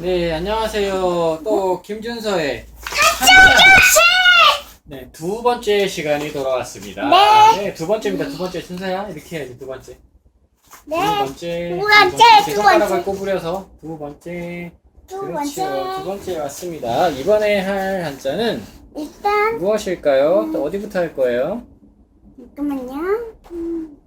네, 안녕하세요. 또 김준서의 한자 네, 두 번째 시간이 돌아왔습니다. 네. 두 번째입니다. 두 번째 순서야. 이렇게 해야지, 두 번째. 네. 두 번째. 두 번째, 두 손가락을 번째. 꼬부려서 두 번째. 두 그렇죠. 번째. 두 번째 왔습니다. 이번에 할 한자는 일단 무엇일까요? 또 어디부터 할 거예요? 잠깐만요. 음.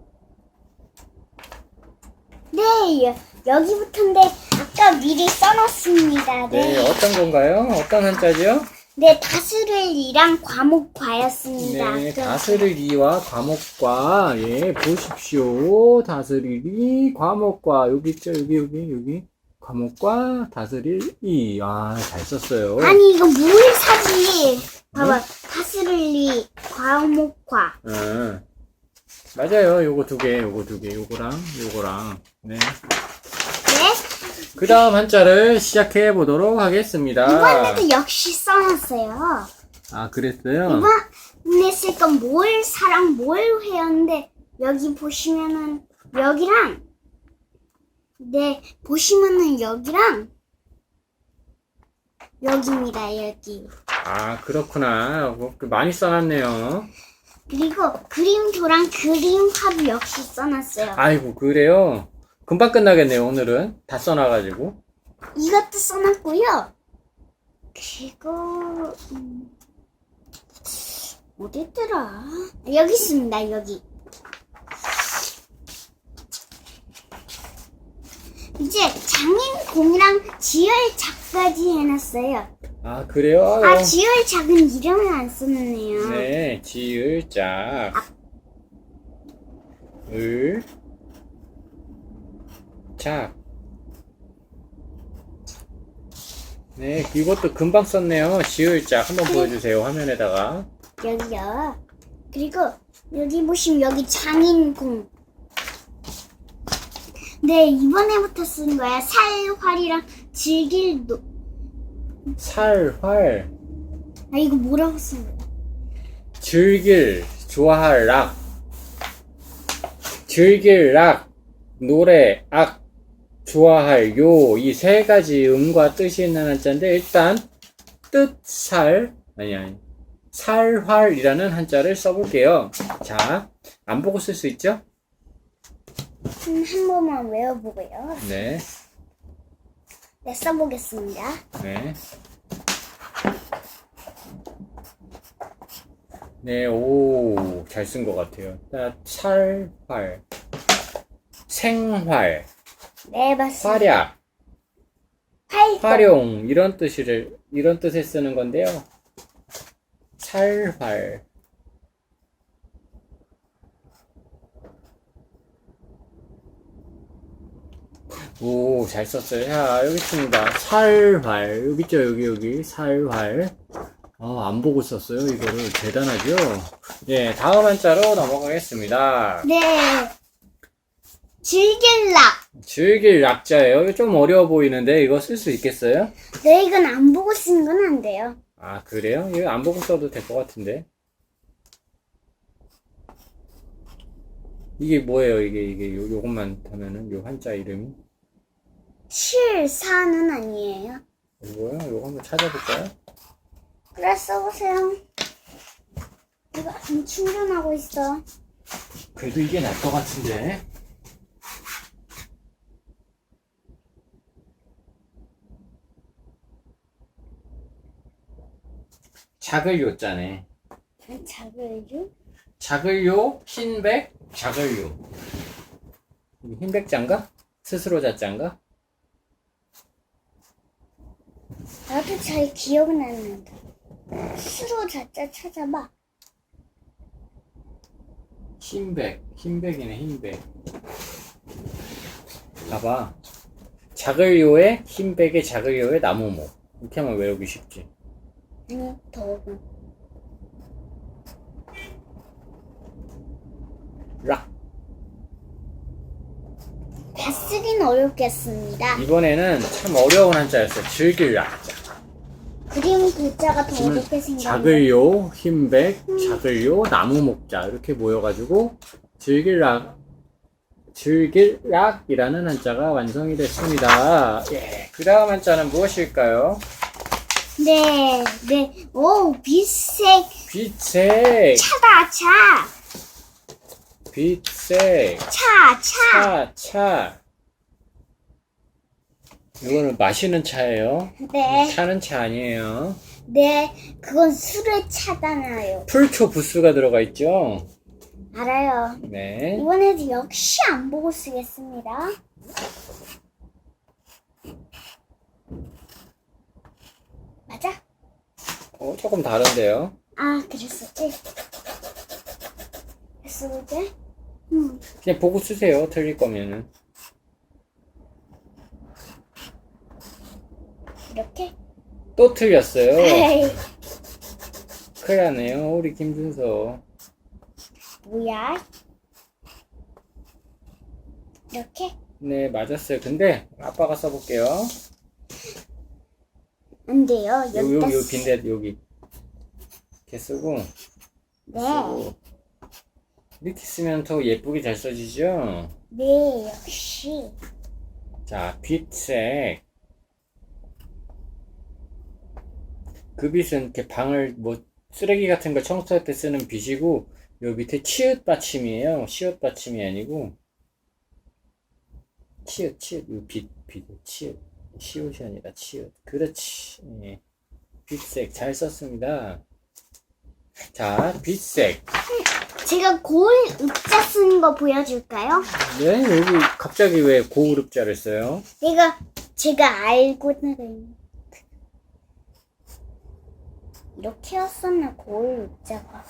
네, 여, 여기부터인데 아까 미리 써놨습니다. 네, 네, 어떤 건가요? 어떤 한자지요? 네 다스릴 이랑 과목 과였습니다. 네, 그- 다스릴 이와 과목과, 예, 보십시오. 다스릴 이, 과목과, 여기 있죠, 여기, 여기, 여기. 과목과 다스릴 이. 아, 잘 썼어요. 아니 이거 뭘 사지? 봐봐, 다스릴 이 과목과. 응. 맞아요. 요거 두 개, 요거 두 개, 요거랑, 요거랑. 네. 네, 그 다음 한자를 시작해 보도록 하겠습니다. 이번에도 역시 써놨어요. 아, 그랬어요? 이번에 쓸건 뭘 사랑 뭘 회였는데 여기 보시면은 여기랑 네 보시면은 여기랑 여기입니다 여기 아, 그렇구나. 뭐, 그 많이 써놨네요. 그리고 그림도랑 그림화도 역시 써놨어요 아이고, 그래요? 금방 끝나겠네요, 오늘은. 다 써놔가지고. 이것도 써놨고요 그리고 음, 어딨더라 여기 있습니다 여기 이제 장인공이랑 지열작까지 해놨어요 아, 그래요? 아 지열작은 이름을 안 썼네요 네, 지을, 짝. 을, 짝. 네, 이것도 금방 썼네요. 지을, 짝. 한번 보여주세요, 화면에다가. 여기요 그리고 여기 보시면 여기 장인공 네 이번에부터 쓴 거야 살활이랑 즐길 노... 살, 활, 아 이거 뭐라고 쓴 거야 즐길, 좋아할, 락. 즐길, 락, 노래, 악, 좋아할, 요. 이 세 가지 음과 뜻이 있는 한자인데, 일단, 뜻, 살, 아니, 아니. 살 활이라는 한자를 써볼게요. 자, 안 보고 쓸 수 있죠? 음, 한 번만 외워보고요 네, 네 써보겠습니다 네. 네, 오, 잘 쓴 것 같아요. 자, 살활, 생활, 네 맞습니다 활약, 활동 활용 이런 뜻을 이런 뜻에 쓰는 건데요. 살활. 오, 잘 썼어요. 자, 여기 있습니다. 살활. 여기 있죠, 여기, 여기. 살활. 아, 안 보고 썼어요, 이거를. 대단하죠? 예, 다음 한자로 넘어가겠습니다. 네 즐길락 즐길 약자예요. 좀 어려워 보이는데, 이거 쓸 수 있겠어요? 네 이건 안 보고 쓰는 건안 돼요 아, 그래요? 이거 안 보고 써도 될 것 같은데. 이게 뭐예요? 이게, 이게, 요, 요것만 하면은, 요 한자 이름이? 실사는 아니에요 뭐야? 요거 한번 찾아볼까요? 그래 써보세요 이거 안 충전하고 있어 그래도 이게 날 것 같은데. 작을 요자네. 작을요? 작을 요, 흰백, 작을 요. 이게 흰백 자인가? 스스로 자자인가? 나도 잘 기억은 안 난다. 스스로 자자 찾아봐. 흰백, 흰백이네, 흰백. 봐봐. 작을 요에, 흰백에 작을 요에 나무모. 이렇게 하면 외우기 쉽지. 아니, 더어려. 락. 어렵겠습니다. 이번에는 참 어려운 한자였어요. 즐길 락자. 그림 글자가 더 어렵게 생겼네. 작을 요, 흰백, 작을 요, 나무 목자. 이렇게 모여가지고 즐길 락, 즐길락이라는 한자가 완성이 됐습니다. 예. 그 다음 한자는 무엇일까요? 네, 네. 오, 빛색 빛색, 차다, 차. 빛색, 차, 차. 차, 차. 이거는 마시는 차예요. 네, 차는 차 아니에요. 네. 그건 술에 차잖아요. 풀초 부스가 들어가 있죠. 알아요. 네. 이번에도 역시 안 보고 쓰겠습니다. 맞아? 어, 조금 다른데요. 아, 그랬었지? 이제? 음, 그냥 보고 쓰세요. 틀릴 거면은. 이렇게? 또 틀렸어요. 에이, 큰일 나네요. 우리 김준서. 뭐야? 이렇게? 네, 맞았어요. 근데 아빠가 써볼게요. 안 돼요. 여기다 요 쓰- 빈대 여기. 이렇게 쓰고, 네. 쓰고. 이렇게 쓰면 더 예쁘게 잘 써지죠? 네, 역시. 자, 빛색. 그 빛은 이렇게 방을 뭐 쓰레기 같은 거 청소할 때 쓰는 빛이고, 요 밑에 치읓 받침이에요. 시옷 받침이 아니고, 치읓, 치읓, 요 빛, 빛, 치읓. 시옷이 아니라 치읓. 그렇지. 예. 빛색 잘 썼습니다. 자, 빛색. 제가 고을 읍자 쓰는 거 보여줄까요? 네, 여기 갑자기 왜 고우릅자를 써요? 내가 제가 알고는 있는 이렇게였었나 고을 읍자가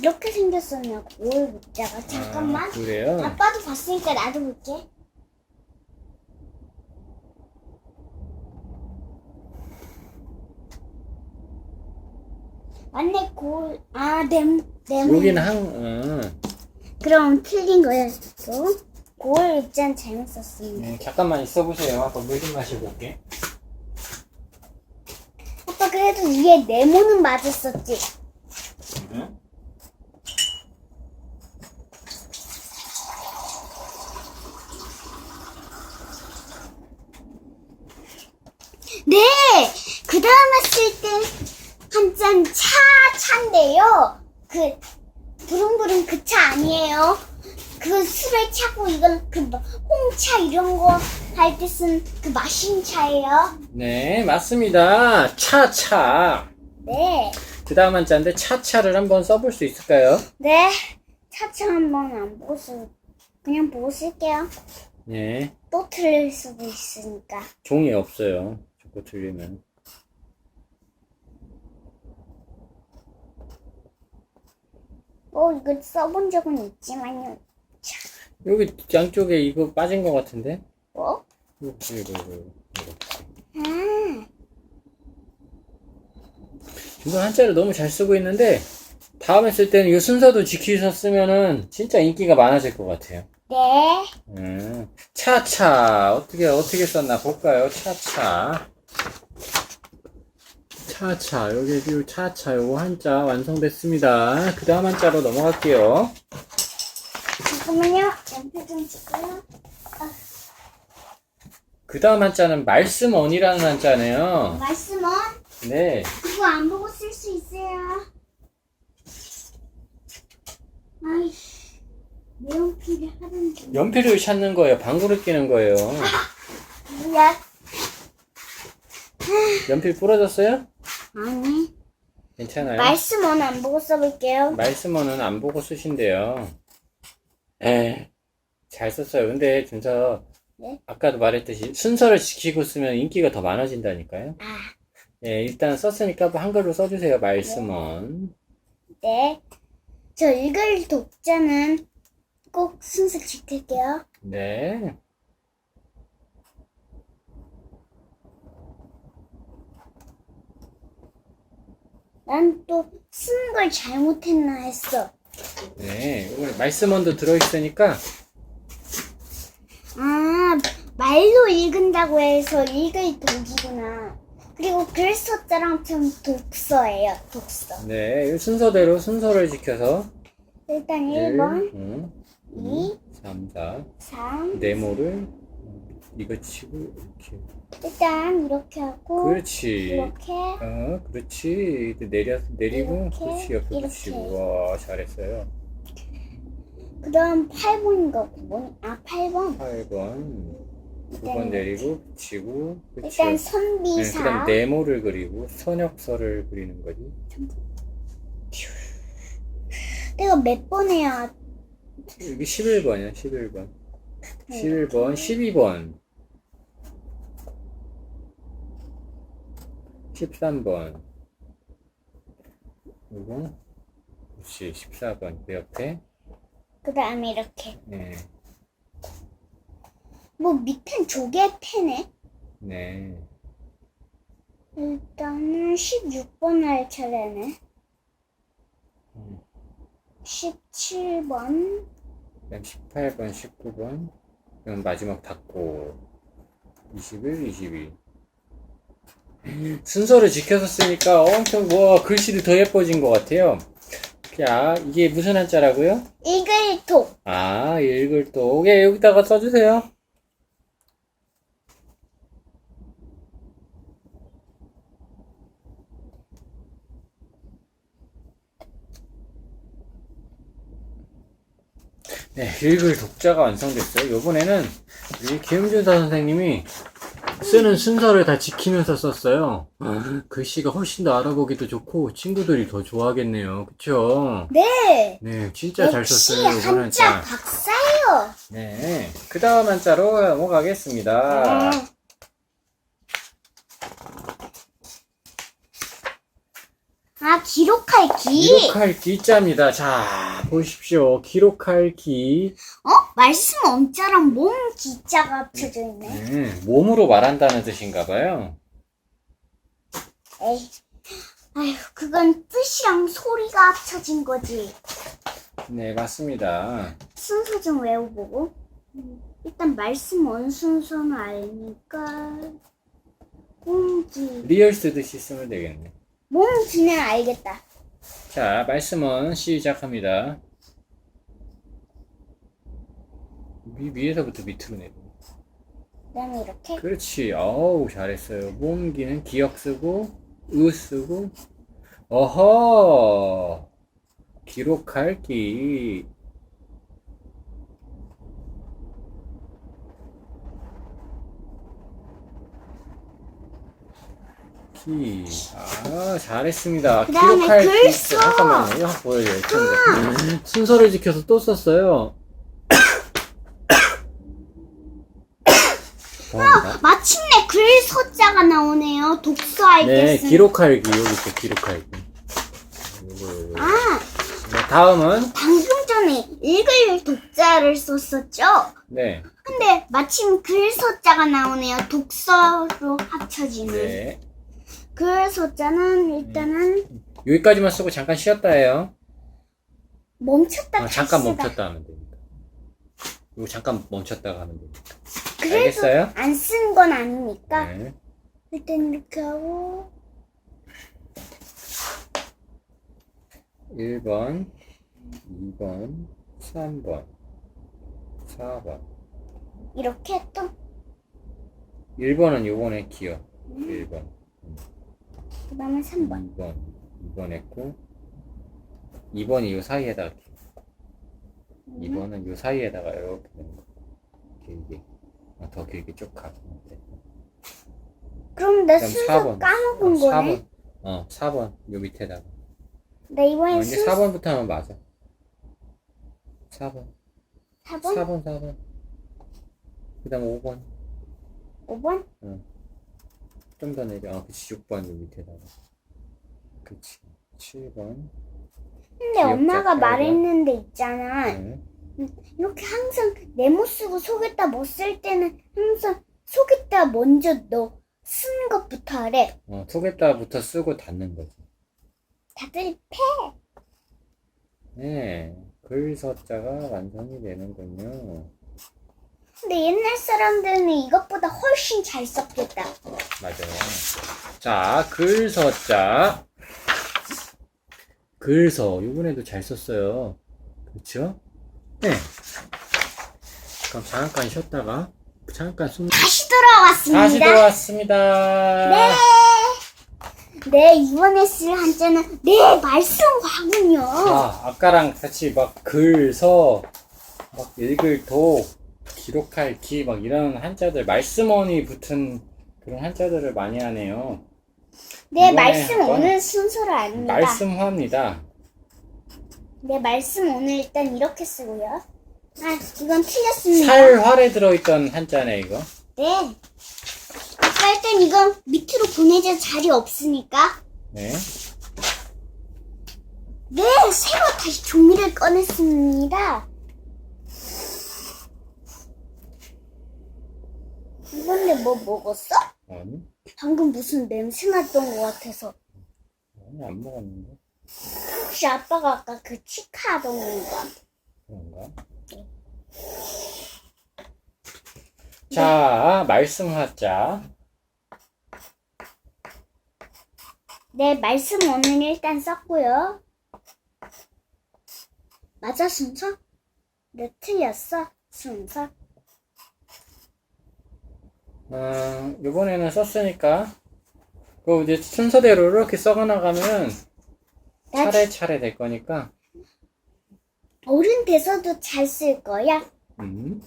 이렇게 생겼었나 고을 잠깐만 아, 그래요? 아빠도 봤으니까 나도 볼게 맞네 고을 아 네모 네모 여기는 한, 어, 그럼 틀린 거예요. 고을 입장 잘못 썼습니다. 네, 잠깐만 있어보세요. 아빠 물좀 마시고 올게. 그래도 위에 네모는 맞았었지. 응? 네! 그 다음에 쓸땐한 잔 차, 차인데요. 그, 부릉부릉 그 차 아니에요. 그 술에 차고 이건 그 뭐, 홍차 이런 거 할 때 쓴 그 마신 차예요. 네, 맞습니다. 차차. 네. 그 다음 한자인데 차차를 한번 써볼 수 있을까요? 네. 차차 한번 안 보고 쓰, 그냥 보고 쓸게요. 네, 또 틀릴 수도 있으니까. 종이 없어요. 자꾸 틀리면. 뭐 이거 써본 적은 있지만요. 여기 양쪽에 이거 빠진 것 같은데? 뭐? 이거, 이거, 이거, 이거. 아, 이거 한자를 너무 잘 쓰고 있는데 다음에 쓸 때는 이 순서도 지키셔서 쓰면은 진짜 인기가 많아질 것 같아요. 네. 음, 차차 어떻게 어떻게 썼나 볼까요? 차차 차차 여기 이 차차 요거 한자 완성됐습니다. 그 다음 한자로 넘어갈게요. 잠깐만요. 연필 좀 줄까요? 그 다음 한자는 말씀언이라는 한자네요. 말씀은 네, 이거 안 보고 쓸 수 있어요. 아이씨, 내 연필이 하던데. 연필을 찾는 거예요. 방구를 끼는 거예요. 뭐야? 연필 부러졌어요? 아니. 괜찮아요. 말씀은 안 보고 써볼게요. 말씀어는 안 보고 쓰신대요. 에, 잘 썼어요. 근데 진짜 네? 아까도 말했듯이 순서를 지키고 쓰면 인기가 더 많아진다니까요. 아, 예, 일단 썼으니까 한글로 써주세요. 말씀원. 네. 저 읽을 독자는 꼭 순서 지킬게요. 네. 난 또 쓰는 걸 잘못했나 했어. 네. 이거 말씀원도 들어있으니까 아, 말로 읽은다고 해서 읽을 독이구나. 그리고 글서자랑 좀 독서예요, 독서. 네, 이 순서대로 순서를 지켜서 일단 일, 1번, 음, 2, 3, 4. 3. 네모를 어, 이거 치고 이렇게. 일단 이렇게 하고 그렇지. 이렇게 어, 그렇지. 이제 내려 내리고 이렇게, 그렇지 옆에 이렇게. 붙이고. 와, 잘했어요. 그다음 8번인 거고? 아 8번 8번. 두 일단 번 이렇게. 내리고 붙이고. 그렇지. 일단 네, 선비사 그다음 네모를 그리고 선역서를 그리는 거지. 내가 몇 번 해야 여기 11번이야, 11번. 네, 11번, 12번. 13번. 이거. 그렇지, 14번. 그 옆에. 그 다음에 이렇게 네. 뭐 밑엔 조개 패네 네. 일단은 16번 할 차례네 음. 17번 그다음 18번, 19번. 그럼 마지막 닫고. 21, 22. 순서를 지켜서 쓰니까 엄청 뭐 글씨도 더 예뻐진 것 같아요. 자, 이게 무슨 한자라고요? 이글톡 아, 읽을 또. 예, 여기다가 써주세요. 네, 읽을 독자가 완성됐어요. 이번에는 우리 김준사 선생님이 쓰는 순서를 다 지키면서 썼어요. 글씨가 훨씬 더 알아보기도 좋고 친구들이 더 좋아하겠네요. 그쵸? 네 네, 진짜 잘 역시 썼어요. 이번 한자 한자. 박사예요 네. 그 다음 한자로 넘어가겠습니다. 네. 아 기록할 기 기록할 기자입니다. 자, 보십시오. 기록할 기. 어? 말씀 엄자랑 몸 기자가 합쳐져 있네 네, 몸으로 말한다는 뜻인가 봐요. 에이 아휴 그건 뜻이랑 소리가 합쳐진 거지 네, 맞습니다. 순서 좀 외워보고 음, 일단 말씀 원순서는 알니까 공기 리얼 쓰듯이 쓰면 되겠네. 몸기는 알겠다 자, 말씀은 시작합니다. 위, 위에서부터 밑으로 내려. 그다음에 이렇게 그렇지. 어우, 잘했어요. 모음기는 기억 쓰고, 으 쓰고, 어허! 기록할 기. 기. 아, 잘했습니다. 그다음에 기록할 기. 글써. 잠깐만요. 이거 보여줘요. 음, 순서를 지켜서 또 썼어요. 마침내 글 서자가 나오네요 독서 알겠 네, 습니다 기록할 기, 여기 있어, 기록할 기. 요거, 요거. 아 네, 다음은, 방금 전에 읽을 독자를 썼었죠 네, 근데 마침 글 서자가 나오네요 독서로 합쳐지는 네. 글서자는 일단은 여기까지만 쓰고 잠깐 쉬었다 해요. 멈췄다 아, 다시 잠깐 쓰다. 멈췄다 하면 됩니다. 이거 잠깐 멈췄다가 하면 됩니다. 그래도 알겠어요? 안 쓴 건 아니니까 네. 일단 이렇게 하고 1번, 2번, 3번, 4번. 이렇게 또 1번은 요번에 기억. 1번, 그 다음에 3번 2번, 2번 했고, 2번이 요 사이에다가 기억. 2번은 요 사이에다가 이렇게 되는 거. 길게. 아, 더 길게 쭉 가고. 네. 그럼 내 그다음 순서 4번. 까먹은 어, 거네 4번. 어, 4번. 요 밑에다가. 나 어, 이번에 이제 순서 4번부터 하면 맞아. 4번. 4번? 4번, 4번. 그 다음 5번. 5번? 좀 더 내려. 아, 그치. 6번 요 밑에다가. 그치. 7번. 근데 기억자 엄마가 팔번. 말했는데 있잖아 네. 이렇게 항상 네모 쓰고 속에다 뭐 쓸 때는 항상 속에다 먼저 너 쓰는 것부터 하래 어, 속에다부터 쓰고 닫는 거지. 다들 패 네. 글서자가 완성이 되는군요. 근데 옛날 사람들은 이것보다 훨씬 잘 썼겠다 맞아요. 자, 글서자. 글서. 이번에도 잘 썼어요. 그쵸? 네. 그럼 잠깐 쉬었다가 잠깐 숨 다시 돌아왔습니다. 다시 돌아왔습니다. 네. 네, 이번에 쓸 한자는 네, 말씀과군요. 아, 아까랑 같이 막 글, 서, 막 읽을 도, 기록할 기, 막 이런 한자들, 말씀원이 붙은 그런 한자들을 많이 하네요. 네, 말씀 한번 오늘 순서를 아닙니다. 말씀화입니다. 네, 말씀 오늘 일단 이렇게 쓰고요. 아, 이건 틀렸습니다. 살활에 들어있던 한자네, 이거. 네. 아까 일단 이건 밑으로 보내줄 자리 없으니까. 네. 네, 새로 다시 종이를 꺼냈습니다. 이건데 뭐 먹었어? 아니, 방금 무슨 냄새 났던 것 같아서. 아니, 안 먹었는데. 혹시 아빠가 아까 그 치카 하던 건가? 그런가? 네. 자, 말씀화자. 네, 말씀 오늘 일단 썼고요. 맞아, 순서? 네, 틀렸어, 순서. 음, 요번에는 썼으니까, 그 이제 순서대로 이렇게 써가 나가면 나 차례차례 될 거니까, 어른 돼서도 잘 쓸 거야. 음.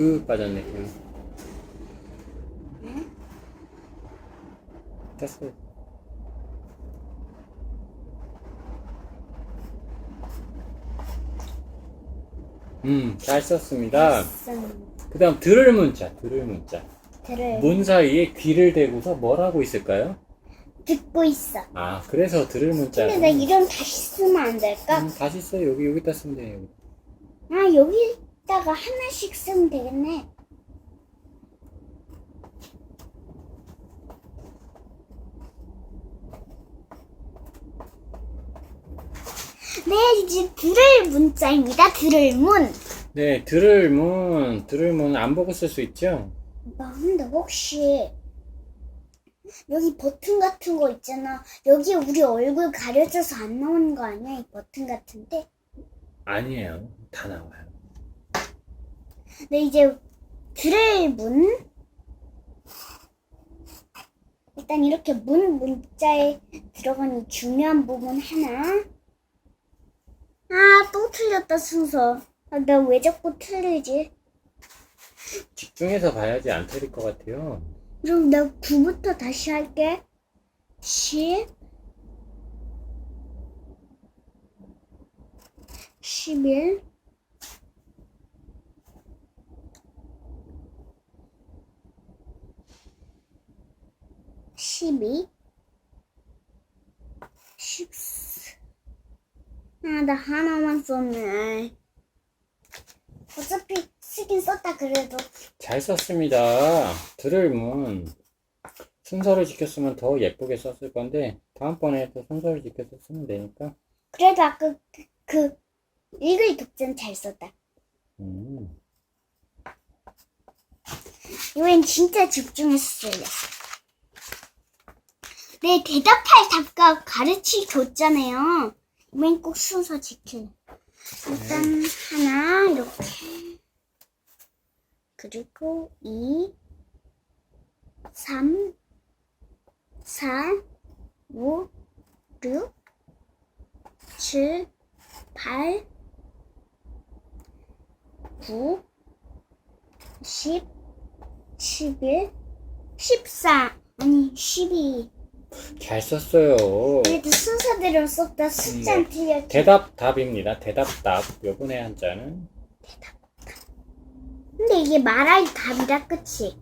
으, 빠졌네, 으. 됐어. 음, 잘 썼습니다. 그 다음, 들을 문자, 들을 문자. 들을 문 사이에 귀를 대고서 뭘 하고 있을까요? 듣고 있어. 아, 그래서 들을 문자. 근데 나 이름 다시 쓰면 안 될까? 음, 다시 써. 여기, 여기다 쓰면 돼. 여기. 아, 여기다가 하나씩 쓰면 되겠네. 네, 이제 들을 문자입니다. 들을 문. 네, 들을 문, 들을 문안 보고 쓸 수 있죠? 나 근데 혹시 여기 버튼 같은 거 있잖아. 여기 우리 얼굴 가려져서 안 나오는 거 아니야? 이 버튼 같은데. 아니에요. 다 나와요. 네, 이제 들을 문. 일단 이렇게 문 문자에 들어간 이 중요한 부분 하나. 아, 또 틀렸다, 순서. 아, 나왜 자꾸 틀리지? 집중해서 봐야지 안 틀릴 것 같아요. 그럼 나 9부터 다시 할게. 10, 11, 12, 14. 아, 나 하나만 썼네. 어차피 쓰긴 썼다, 그래도. 잘 썼습니다. 들을 문. 순서를 지켰으면 더 예쁘게 썼을 건데, 다음번에 또 순서를 지켜서 쓰면 되니까. 그래도 아까 그, 그 읽을 독자는 잘 썼다. 음. 이번엔 진짜 써야 네, 대답할 답과 가르치 줬잖아요. 이번엔 꼭 순서 지킬래. 일단 하나 이렇게. 그리고 2 3 4 5 6 7 8 9 10 11 14 아니 12 잘 썼어요. 그래도 순서대로 썼다 숫자는 틀렸지 대답 답입니다. 대답 답. 요번에 한자는. 근데 이게 말할 답이라 그치?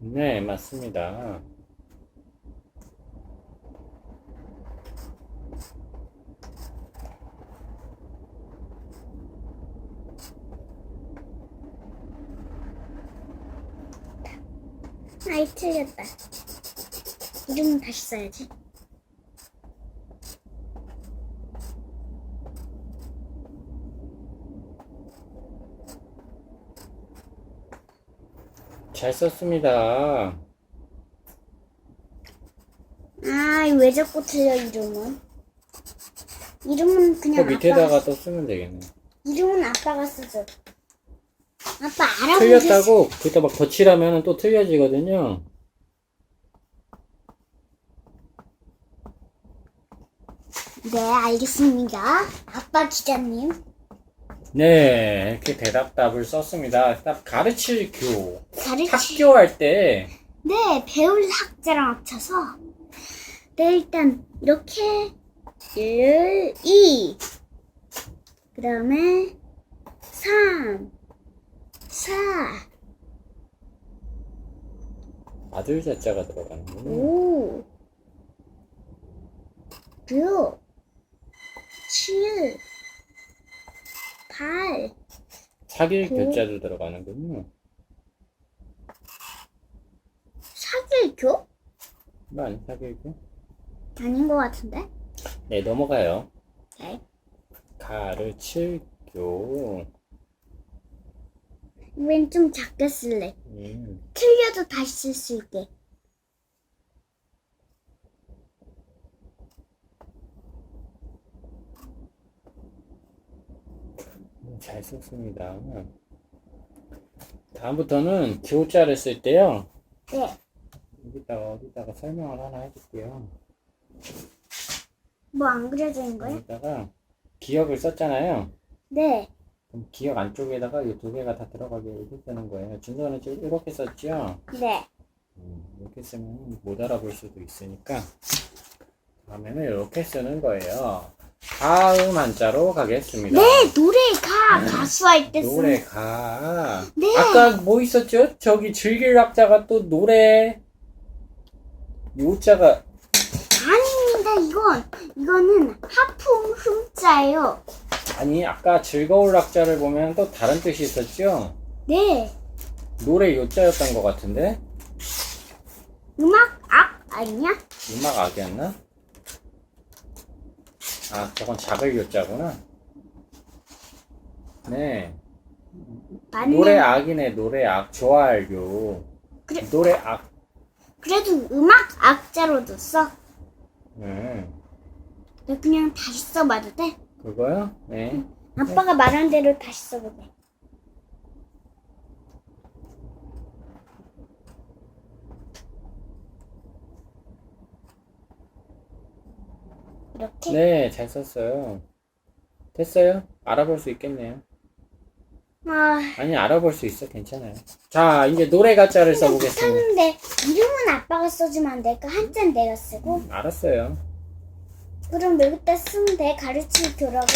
네, 맞습니다. 아이 틀렸다 이름은 다시 써야지 잘 썼습니다. 왜 자꾸 틀려 이름은? 이름은 그 그냥 밑에다가 아빠가 또 쓰면 되겠네. 이름은 아빠가 쓰죠. 아빠 알아보겠어. 틀렸다고 그때 막 덧칠하면 또 틀려지거든요. 네, 알겠습니다. 아빠 기자님. 네, 이렇게 대답답을 썼습니다. 답 가르칠 교. 가르치. 학교할 때 네, 배울 학자랑 합쳐서. 네, 일단 이렇게 1, 2. 그 다음에 3, 4, 아들 자자가 들어가는군요. 5, 6, 7, 8, 사귈 오. 교자도 들어가는군요. 사길교? 이거 아니 사귈 교? 아닌 것 같은데? 네, 넘어가요. 네. 가르칠 교. 이번엔 좀 작게 쓸래. 음, 틀려도 다시 쓸 수 있게. 잘 썼습니다. 다음부터는 교자를 쓸 때요. 네. 여기다가 어디다가 설명을 하나 해줄게요. 뭐 안 그려져 있는 거예요? 여기다가 기억을 썼잖아요. 네. 그럼 기억 안쪽에다가 이 두 개가 다 들어가게 이렇게 쓰는 거예요. 준서는 지금 이렇게 썼죠? 네. 음, 이렇게 쓰면 못 알아볼 수도 있으니까 다음에는 이렇게 쓰는 거예요. 다음 한자로 가겠습니다. 네, 노래 가 가수 할 때 쓰는 노래가 네. 아까 뭐 있었죠? 저기 즐길 학자가 또 노래 요자가 아닙니다. 이건 이거는 하품 흠자예요. 아니 아까 즐거울 학자를 보면 또 다른 뜻이 있었죠? 네. 노래 요자였던 것 같은데 음악 악 아니냐? 음악 악이었나? 아 저건 작을 요자구나. 네 맞네. 노래 악이네 노래 악 좋아할 요 그래. 노래 악 그래도 음악 악자로도 써. 네. 나 그냥 다시 써봐도 돼? 그거요? 네. 아빠가 말한 대로 다시 써도 돼. 이렇게? 네, 잘 썼어요. 됐어요? 알아볼 수 있겠네요. 아, 아니, 알아볼 수 있어. 괜찮아요. 자, 이제 노래 가짜를 써보겠습니다. 못하는데 이름은 아빠가 써주면 안 될까? 한자는 내가 쓰고. 알았어요. 그럼 여기다 쓰면 돼. 가르칠 교라고.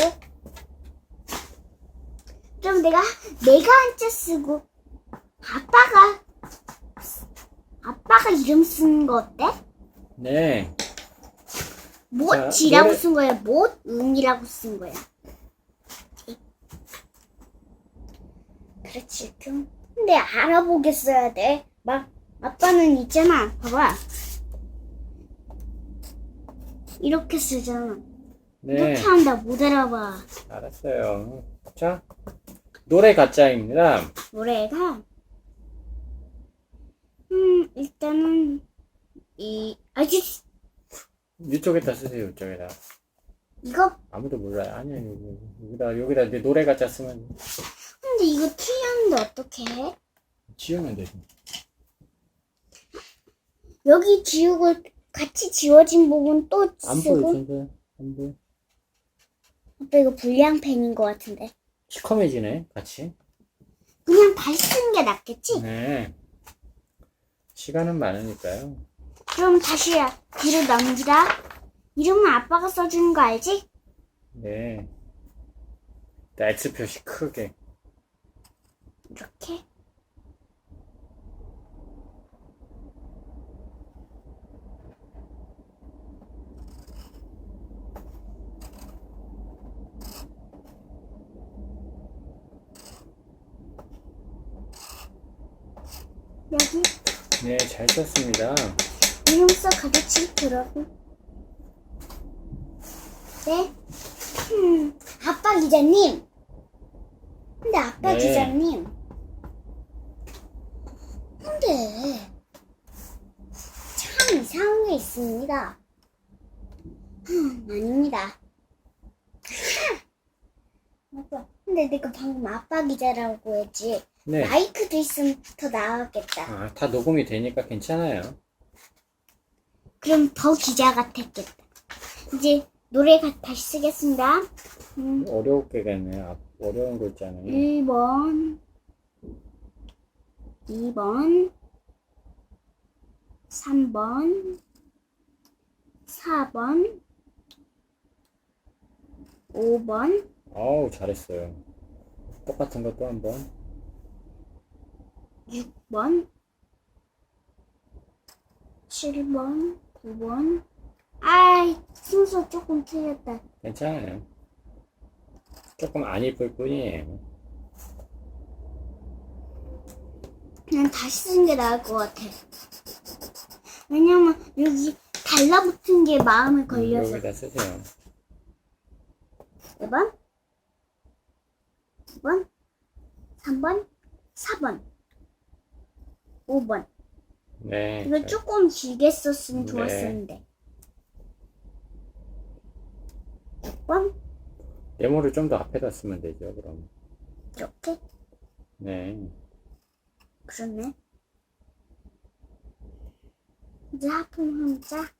그럼 내가 내가 한자 쓰고 아빠가 아빠가 이름 쓰는 거 어때? 네. 못이라고 노래- 쓴 거야. 못 응이라고 쓴 거야. 그렇지. 좀 근데 알아보겠어야 돼. 막 아빠는 있잖아. 봐봐. 이렇게 쓰잖아. 네. 이렇게 한다 못 알아봐. 알았어요. 자, 노래 가짜입니다. 노래가 음 일단은 이 아주 이쪽에다 쓰세요, 이쪽에다. 이거 아무도 몰라요. 아니, 아니, 여기다, 여기다 이제 노래 가짜 쓰면 근데 이거 틀렸는데 어떻게 해? 지우면 되지. 여기 지우고 같이 지워진 부분 또 안 보여, 쓰고 진짜. 안 보여. 아빠 이거 불량 펜인 것 같은데 시커매지네, 같이. 그냥 다시 쓰는 게 낫겠지? 네. 시간은 많으니까요. 그럼 다시 뒤로 넘기다 이름은 아빠가 써주는 거 알지? 네. X 표시 크게. 이렇게 여기 네, 잘 썼습니다. 써 가르칠 거라고. 네? 음, 아빠 기자님. 근데 아빠 네. 기자님. 근데 참 이상한 게 있습니다. 아닙니다. 아빠, 근데 내가 방금 아빠 기자라고 했지. 네. 마이크도 있으면 더 나았겠다. 아, 다 녹음이 되니까 괜찮아요. 그럼 더 기자 같았겠다. 이제 노래 가 다시 쓰겠습니다. 음, 어려웠겠네. 아, 어려운 거 있잖아요. 1번, 2번, 3번, 4번, 5번, 어우, 잘했어요. 똑같은 것도 한 번. 6번, 7번, 9번. 아이, 순서 조금 틀렸다. 괜찮아요. 조금 안 이쁠 뿐이에요. 그냥 다시 쓰는 게 나을 것 같아. 왜냐면 여기 달라붙은 게 마음에 걸려서. 여기다 쓰세요. 1번, 2번, 3번, 4번, 5번. 네. 이거 조금 길게 썼으면 네. 좋았었는데. 6번, 네모를 좀 더 앞에다 쓰면 되죠, 그럼. 이렇게. 네. 그러네. 이제 하품 한자.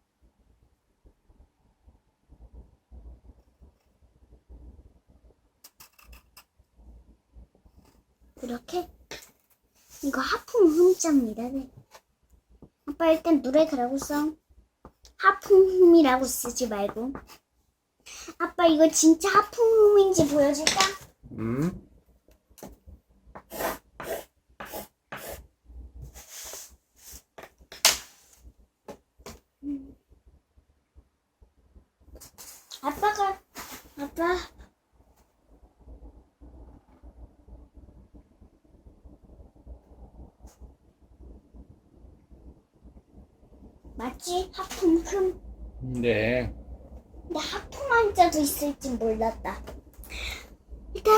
이렇게 이거 하품 흠자입니다. 네. 아빠 일단 노래 그라고 써. 하품흠이라고 쓰지 말고. 아빠 이거 진짜 하품흠인지 보여줄까? 음? 아빠가 아빠 맞지? 하품 흠 네. 근데 하품 한자도 있을지 몰랐다 일단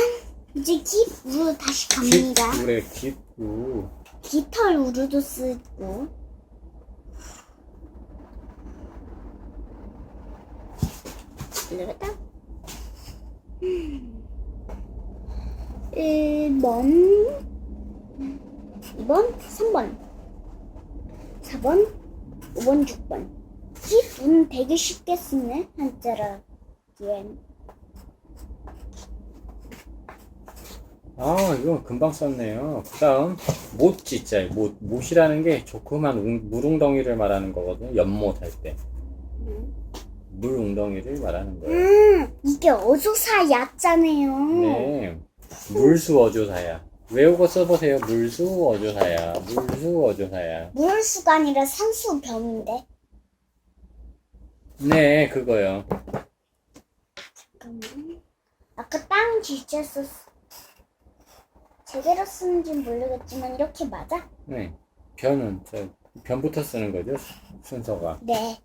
이제 깃 우로 다시 갑니다 깃불에 깃구. 깃털 우루도 쓰고 이러다 1번. 2번? 3번. 4번? 5번? 6번. 깃은 되게 쉽게 쓰네 한자라 기엔 아, 이거 금방 썼네요. 그 다음, 못 짓자. 못, 못이라는 게 조그만 웅- 물웅덩이를 말하는 거거든요. 연못 할 때. 물 웅덩이를 말하는 거예요. 음 이게 어조사 야자네요 네. 물수 어조사야. 외우고 써보세요. 물수 어조사야. 물수 어조사야. 물수가 아니라 산수병인데. 네, 그거요. 잠깐만. 아까 땅 글자 썼어. 제대로 쓰는지는 모르겠지만 이렇게 맞아? 네. 변은, 저, 변부터 쓰는 거죠. 순서가. 네.